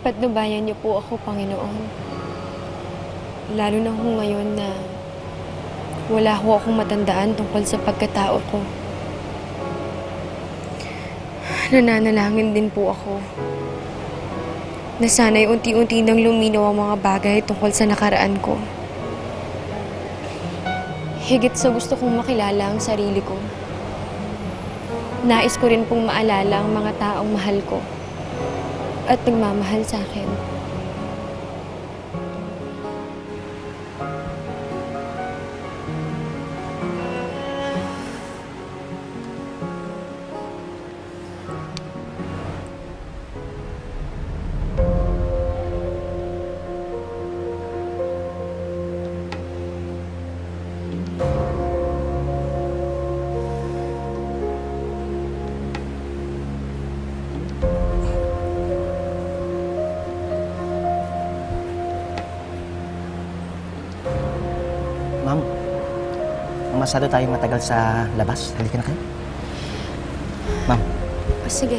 Patnubayan niyo po ako, Panginoon. Lalo na ho ngayon na wala ho akong matandaan tungkol sa pagkatao ko. Nananalangin din po ako na sana'y unti-unti nang luminaw ang mga bagay tungkol sa nakaraan ko. Higit sa gusto kong makilala ang sarili ko. Nais ko rin pong maalala ang mga taong mahal ko at nagmamahal sa akin. Ma'am, masyado tayo matagal sa labas. Halika na kayo. Ma'am, O sige,